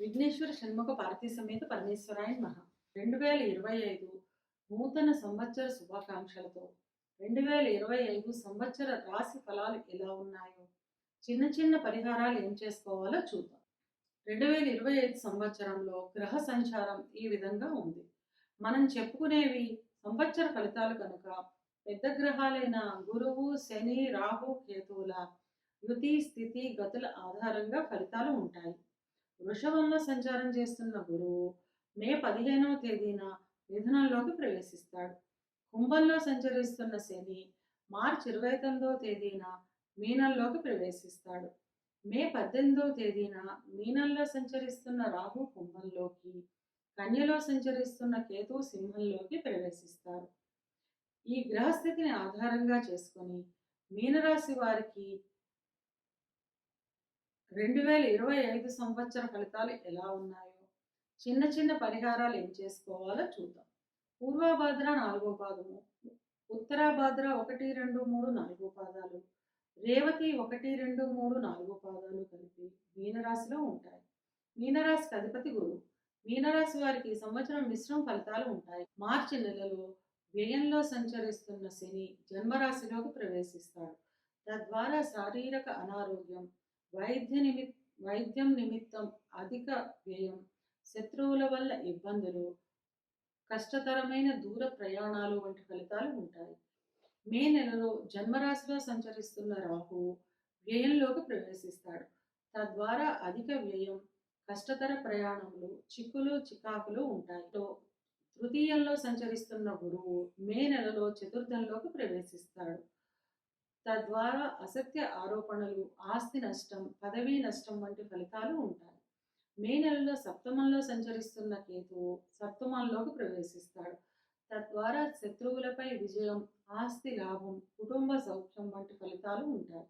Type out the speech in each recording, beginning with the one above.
విఘ్నేశ్వర షణ్ముఖ పార్వతీ సమేత పరమేశ్వరాయ మహా రెండు వేల ఇరవై ఐదు నూతన సంవత్సర శుభాకాంక్షలతో రెండు వేల ఇరవై ఐదు సంవత్సర రాశి ఫలాలు ఎలా ఉన్నాయో చిన్న చిన్న పరిహారాలు ఏం చేసుకోవాలో చూద్దాం. రెండు వేల ఇరవై ఐదు సంవత్సరంలో గ్రహ సంచారం ఈ విధంగా ఉంది. మనం చెప్పుకునేవి సంవత్సర ఫలితాలు కనుక పెద్ద గ్రహాలైన గురువు శని రాహు కేతువుల యుతి స్థితి గతుల ఆధారంగా ఫలితాలు ఉంటాయి. వృషభంలో సంచారం చేస్తున్న గురువు మే పదిహేనవ తేదీన మిథునంలోకి ప్రవేశిస్తాడు. కుంభంలో సంచరిస్తున్న శని మార్చి ఇరవై తొమ్మిదవ తేదీన మీనంలోకి ప్రవేశిస్తాడు. మే పద్దెనిమిదవ తేదీన మీనంలో సంచరిస్తున్న రాహు కుంభంలోకి కన్యలో సంచరిస్తున్న కేతు సింహంలోకి ప్రవేశిస్తారు. ఈ గ్రహస్థితిని ఆధారంగా చేసుకొని మీనరాశి వారికి రెండు వేల ఇరవై ఐదు సంవత్సర ఫలితాలు ఎలా ఉన్నాయో? చిన్న చిన్న పరిహారాలు ఏం చేసుకోవాలో చూద్దాం. పూర్వాభాద్ర నాలుగో పాదము ఉత్తరాభాద్ర ఒకటి రెండు మూడు నాలుగో పాదాలు రేవతి ఒకటి రెండు మూడు నాలుగో పాదాలు కలిపి మీనరాశిలో ఉంటాయి. మీనరాశికి అధిపతి గురువు మీనరాశి వారికి ఈ సంవత్సరం మిశ్రమ ఫలితాలు ఉంటాయి. మార్చి నెలలో వ్యయంలో సంచరిస్తున్న శని జన్మరాశిలోకి ప్రవేశిస్తాడు. తద్వారా శారీరక అనారోగ్యం వైద్య నిమి వైద్యం నిమిత్తం అధిక వ్యయం శత్రువుల వల్ల ఇబ్బందులు కష్టతరమైన దూర ప్రయాణాలు వంటి ఫలితాలు ఉంటాయి. మే నెలలో జన్మరాశిలో సంచరిస్తున్న రాహు వ్యయంలోకి ప్రవేశిస్తాడు. తద్వారా అధిక వ్యయం కష్టతర ప్రయాణములు చిక్కులు చికాకులు ఉంటాయి. తృతీయంలో సంచరిస్తున్న గురువు మే నెలలో చతుర్థంలోకి ప్రవేశిస్తాడు. తద్వారా అసత్య ఆరోపణలు ఆస్తి నష్టం పదవీ నష్టం వంటి ఫలితాలు ఉంటాయి. మే నెలలో సప్తమంలో సంచరిస్తున్న కేతువు సప్తమంలోకి ప్రవేశిస్తాడు. తద్వారా శత్రువులపై విజయం ఆస్తి లాభం కుటుంబ సౌఖ్యం వంటి ఫలితాలు ఉంటాయి.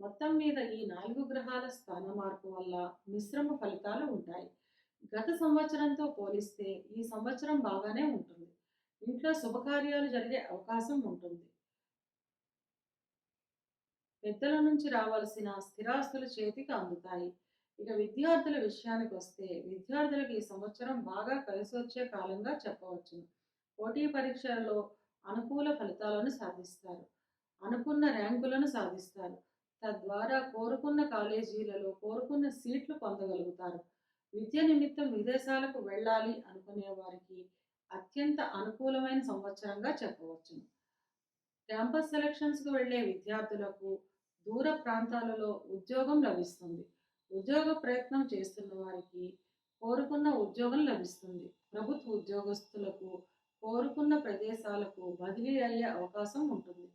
మొత్తం మీద ఈ నాలుగు గ్రహాల స్థాన మార్పు వల్ల మిశ్రమ ఫలితాలు ఉంటాయి. గత సంవత్సరంతో పోలిస్తే ఈ సంవత్సరం బాగానే ఉంటుంది. ఇంట్లో శుభకార్యాలు జరిగే అవకాశం ఉంటుంది. పెద్దల నుంచి రావాల్సిన స్థిరాస్తులు చేతికి అందుతాయి. ఇక విద్యార్థుల విషయానికి వస్తే విద్యార్థులకు ఈ సంవత్సరం బాగా కలిసి వచ్చే కాలంగా చెప్పవచ్చు పోటీ పరీక్షలలో అనుకూల ఫలితాలను సాధిస్తారు. అనుకున్న ర్యాంకులను సాధిస్తారు. తద్వారా కోరుకున్న కాలేజీలలో కోరుకున్న సీట్లు పొందగలుగుతారు. విద్య నిమిత్తం విదేశాలకు వెళ్ళాలి అనుకునే వారికి అత్యంత అనుకూలమైన సంవత్సరంగా చెప్పవచ్చును. క్యాంపస్ సెలక్షన్స్కు వెళ్ళే విద్యార్థులకు దూర ప్రాంతాలలో ఉద్యోగం లభిస్తుంది. ఉద్యోగ ప్రయత్నం చేస్తున్న వారికి కోరుకున్న ఉద్యోగం లభిస్తుంది. ప్రభుత్వ ఉద్యోగస్తులకు కోరుకున్న ప్రదేశాలకు బదిలీ అయ్యే అవకాశం ఉంటుంది.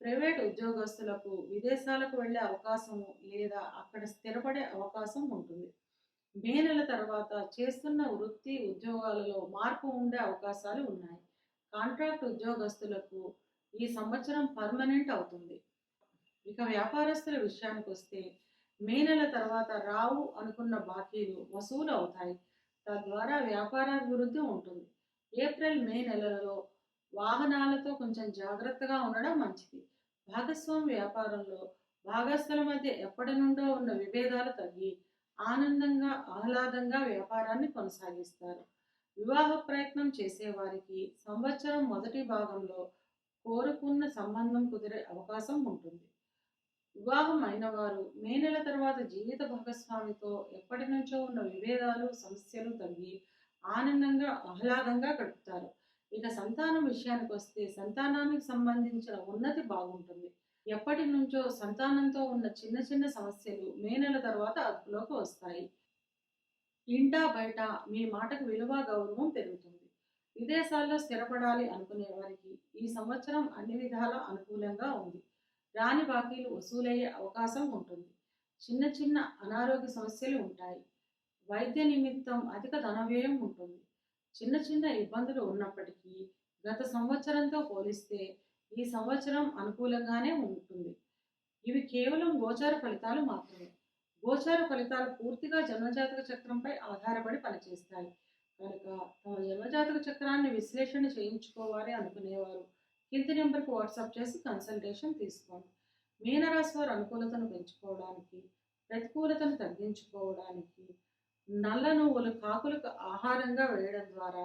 ప్రైవేట్ ఉద్యోగస్తులకు విదేశాలకు వెళ్ళే అవకాశము లేదా అక్కడ స్థిరపడే అవకాశం ఉంటుంది. మే నెల తర్వాత చేస్తున్న వృత్తి ఉద్యోగాలలో మార్పు ఉండే అవకాశాలు ఉన్నాయి. కాంట్రాక్ట్ ఉద్యోగస్తులకు ఈ సంవత్సరం పర్మనెంట్ అవుతుంది. ఇక వ్యాపారస్తుల విషయానికి వస్తే మే నెల తర్వాత రావు అనుకున్న బాకీలు వసూలు అవుతాయి తద్వారా వ్యాపారాభివృద్ధి ఉంటుంది. ఏప్రిల్ మే నెలలలో వాహనాలతో కొంచెం జాగ్రత్తగా ఉండడం మంచిది. భాగస్వామి వ్యాపారంలో భాగస్థుల మధ్య ఎప్పటి నుండో ఉన్న విభేదాలు తగ్గి ఆనందంగా ఆహ్లాదంగా వ్యాపారాన్ని కొనసాగిస్తారు. వివాహ ప్రయత్నం చేసేవారికి సంవత్సరం మొదటి భాగంలో కోరుకున్న సంబంధం కుదిరే అవకాశం ఉంటుంది. వివాహం అయిన వారు మే నెల తర్వాత జీవిత భాగస్వామితో ఎప్పటి నుంచో ఉన్న విభేదాలు సమస్యలు తగ్గి ఆనందంగా ఆహ్లాదంగా గడుపుతారు. ఇక సంతానం విషయానికి వస్తే సంతానానికి సంబంధించిన ఉన్నతి బాగుంటుంది. ఎప్పటి నుంచో సంతానంతో ఉన్న చిన్న చిన్న సమస్యలు మే నెల తర్వాత అదుపులోకి వస్తాయి. ఇంటా బయట మీ మాటకు విలువ గౌరవం పెరుగుతుంది. విదేశాల్లో స్థిరపడాలి అనుకునే వారికి ఈ సంవత్సరం అన్ని విధాల అనుకూలంగా ఉంది. రాని బాకీలు వసూలయ్యే అవకాశం ఉంటుంది. చిన్న చిన్న అనారోగ్య సమస్యలు ఉంటాయి. వైద్య నిమిత్తం అధిక ధనవ్యయం ఉంటుంది. చిన్న చిన్న ఇబ్బందులు ఉన్నప్పటికీ గత సంవత్సరంతో పోలిస్తే ఈ సంవత్సరం అనుకూలంగానే ఉంటుంది. ఇవి కేవలం గోచార ఫలితాలు మాత్రమే. గోచార ఫలితాలు పూర్తిగా జన్మజాతక చక్రంపై ఆధారపడి పనిచేస్తాయి. కనుక తమ జన్మజాతక చక్రాన్ని విశ్లేషణ చేయించుకోవాలి అనుకునేవారు. కింది నెంబర్కి వాట్సాప్ చేసి కన్సల్టేషన్ తీసుకోండి. మీనరాశి వారు అనుకూలతను పెంచుకోవడానికి ప్రతికూలతను తగ్గించుకోవడానికి నల్ల నువ్వులు కాకులకు ఆహారంగా వేయడం ద్వారా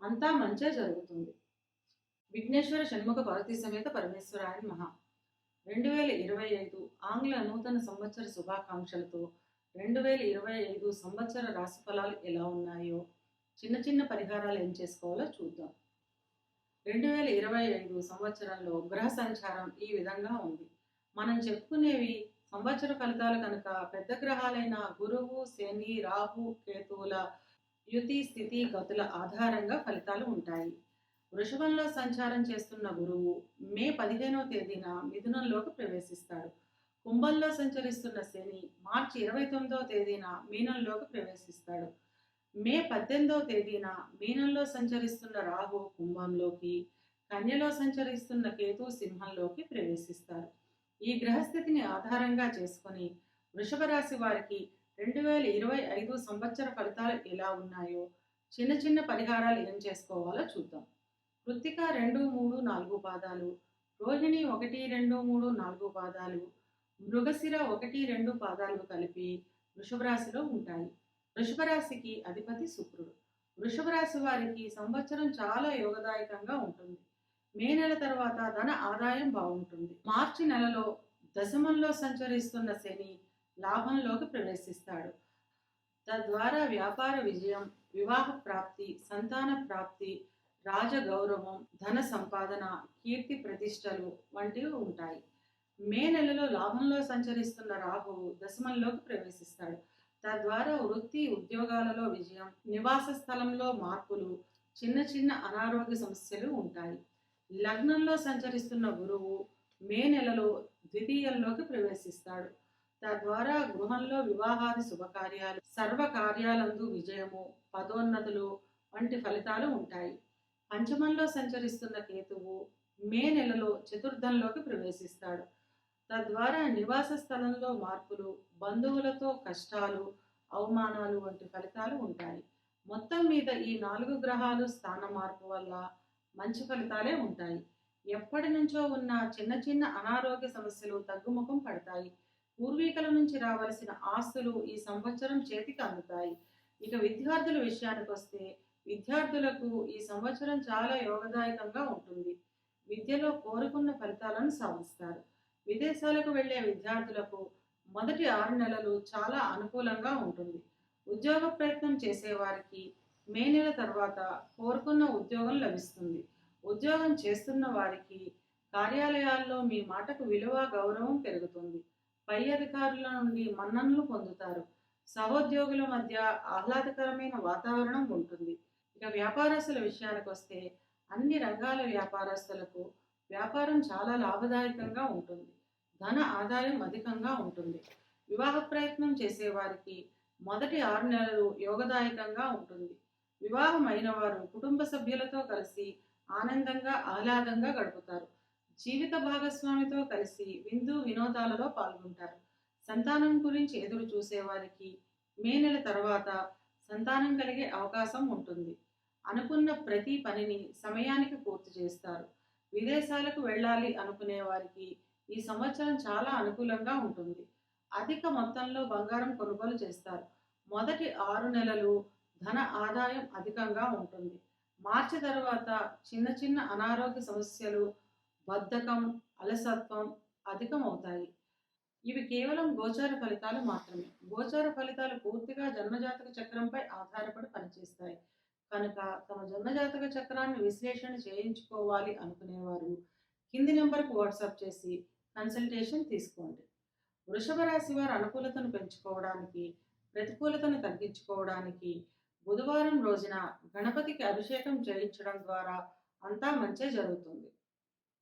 అంతా మంచే జరుగుతుంది. విఘ్నేశ్వర షణ్ముఖ పార్వతీ సమేత పరమేశ్వరాయన్ మహా రెండు వేల ఇరవై ఐదు ఆంగ్ల నూతన సంవత్సర శుభాకాంక్షలతో రెండు వేల ఇరవై ఐదు సంవత్సర రాశి ఫలాలు ఎలా ఉన్నాయో చిన్న చిన్న పరిహారాలు ఏం చేసుకోవాలో చూద్దాం. రెండు వేల ఇరవై ఐదు సంవత్సరంలో గ్రహ సంచారం ఈ విధంగా ఉంది. మనం చెప్పుకునేవి సంవత్సర ఫలితాలు కనుక పెద్ద గ్రహాలైన గురువు శని రాహు కేతువుల యుతి స్థితి గతుల ఆధారంగా ఫలితాలు ఉంటాయి. వృషభంలో సంచారం చేస్తున్న గురువు మే పదిహేనవ తేదీన మిథునంలోకి ప్రవేశిస్తాడు. కుంభంలో సంచరిస్తున్న శని మార్చి ఇరవై తొమ్మిదవ తేదీన మీనంలోకి ప్రవేశిస్తాడు. మే పద్దెనిమిదవ తేదీన మీనంలో సంచరిస్తున్న రాహు కుంభంలోకి కన్యలో సంచరిస్తున్న కేతు సింహంలోకి ప్రవేశిస్తారు. ఈ గ్రహస్థితిని ఆధారంగా చేసుకొని వృషభ రాశి వారికి రెండు వేల ఇరవై ఐదు సంవత్సర ఫలితాలు ఎలా ఉన్నాయో చిన్న చిన్న పరిహారాలు ఏం చేసుకోవాలో చూద్దాం. కృత్తిక రెండు మూడు నాలుగు పాదాలు రోహిణి ఒకటి రెండు మూడు నాలుగు పాదాలు మృగశిర ఒకటి రెండు పాదాలు కలిపి వృషభ రాశిలో ఉంటాయి. వృషభరాశికి అధిపతి శుక్రుడు. వృషభరాశి వారికి సంవత్సరం చాలా యోగదాయకంగా ఉంటుంది. మే నెల తర్వాత ధన ఆదాయం బాగుంటుంది. మార్చి నెలలో దశమంలో సంచరిస్తున్న శని లాభంలోకి ప్రవేశిస్తాడు. తద్వారా వ్యాపార విజయం వివాహ ప్రాప్తి సంతాన ప్రాప్తి రాజగౌరవం ధన సంపాదన కీర్తి ప్రతిష్టలు వంటివి ఉంటాయి. మే నెలలో లాభంలో సంచరిస్తున్న రాహువు దశమంలోకి ప్రవేశిస్తాడు. తద్వారా వృత్తి ఉద్యోగాలలో విజయం నివాస స్థలంలో మార్పులు చిన్న చిన్న అనారోగ్య సమస్యలు ఉంటాయి. లగ్నంలో సంచరిస్తున్న గురువు మే నెలలో ద్వితీయంలోకి ప్రవేశిస్తాడు. తద్వారా గృహంలో వివాహాది శుభకార్యాలు సర్వ కార్యాలందు విజయము పదోన్నతులు వంటి ఫలితాలు ఉంటాయి. పంచమంలో సంచరిస్తున్న కేతువు మే నెలలో చతుర్థంలోకి ప్రవేశిస్తాడు. తద్వారా నివాస స్థలంలో మార్పులు బంధువులతో కష్టాలు అవమానాలు వంటి ఫలితాలు ఉంటాయి. మొత్తం మీద ఈ నాలుగు గ్రహాలు స్థాన మార్పు వల్ల మంచి ఫలితాలే ఉంటాయి. ఎప్పటి నుంచో ఉన్న చిన్న చిన్న అనారోగ్య సమస్యలు తగ్గుముఖం పడతాయి. పూర్వీకుల నుంచి రావలసిన ఆస్తులు ఈ సంవత్సరం చేతికి అందుతాయి. ఇక విద్యార్థుల విషయానికి వస్తే విద్యార్థులకు ఈ సంవత్సరం చాలా యోగదాయకంగా ఉంటుంది. విద్యలో కోరుకున్న ఫలితాలను సాధిస్తారు. విదేశాలకు వెళ్ళే విద్యార్థులకు మొదటి ఆరు నెలలు చాలా అనుకూలంగా ఉంటుంది. ఉద్యోగ ప్రయత్నం చేసేవారికి మే నెల తర్వాత కోరుకున్న ఉద్యోగం లభిస్తుంది. ఉద్యోగం చేస్తున్న వారికి కార్యాలయాల్లో మీ మాటకు విలువ గౌరవం పెరుగుతుంది. పై అధికారుల నుండి మన్ననలు పొందుతారు. సహోద్యోగుల మధ్య ఆహ్లాదకరమైన వాతావరణం ఉంటుంది. ఇక వ్యాపారస్తుల విషయానికి వస్తే అన్ని రంగాల వ్యాపారస్తులకు వ్యాపారం చాలా లాభదాయకంగా ఉంటుంది. ధన ఆదాయం అధికంగా ఉంటుంది. వివాహ ప్రయత్నం చేసేవారికి మొదటి ఆరు నెలలు యోగదాయకంగా ఉంటుంది. వివాహం వారు కుటుంబ సభ్యులతో కలిసి ఆనందంగా ఆహ్లాదంగా గడుపుతారు. జీవిత భాగస్వామితో కలిసి విందు వినోదాలలో పాల్గొంటారు. సంతానం గురించి ఎదురు చూసేవారికి మే నెల తర్వాత సంతానం కలిగే అవకాశం ఉంటుంది. అనుకున్న ప్రతి పనిని సమయానికి పూర్తి చేస్తారు. విదేశాలకు వెళ్ళాలి అనుకునే వారికి ఈ సంవత్సరం చాలా అనుకూలంగా ఉంటుంది. అధిక మొత్తంలో బంగారం కొనుగోలు చేస్తారు. మొదటి ఆరు నెలలు ధన ఆదాయం అధికంగా ఉంటుంది. మార్చి తర్వాత చిన్న చిన్న అనారోగ్య సమస్యలు బద్ధకం అలసత్వం అధికమవుతాయి. ఇవి కేవలం గోచార ఫలితాలు మాత్రమే. గోచార ఫలితాలు పూర్తిగా జన్మజాతక చక్రంపై ఆధారపడి పనిచేస్తాయి. కనుక తమ జన్మజాతక చక్రాన్ని విశ్లేషణ చేయించుకోవాలి అనుకునేవారు. కింది నెంబర్కు వాట్సాప్ చేసి కన్సల్టేషన్ తీసుకోండి. వృషభ రాశి వారి అనుకూలతను పెంచుకోవడానికి ప్రతికూలతను తగ్గించుకోవడానికి బుధవారం రోజున గణపతికి అభిషేకం చేయించడం ద్వారా అంతా మంచి జరుగుతుంది.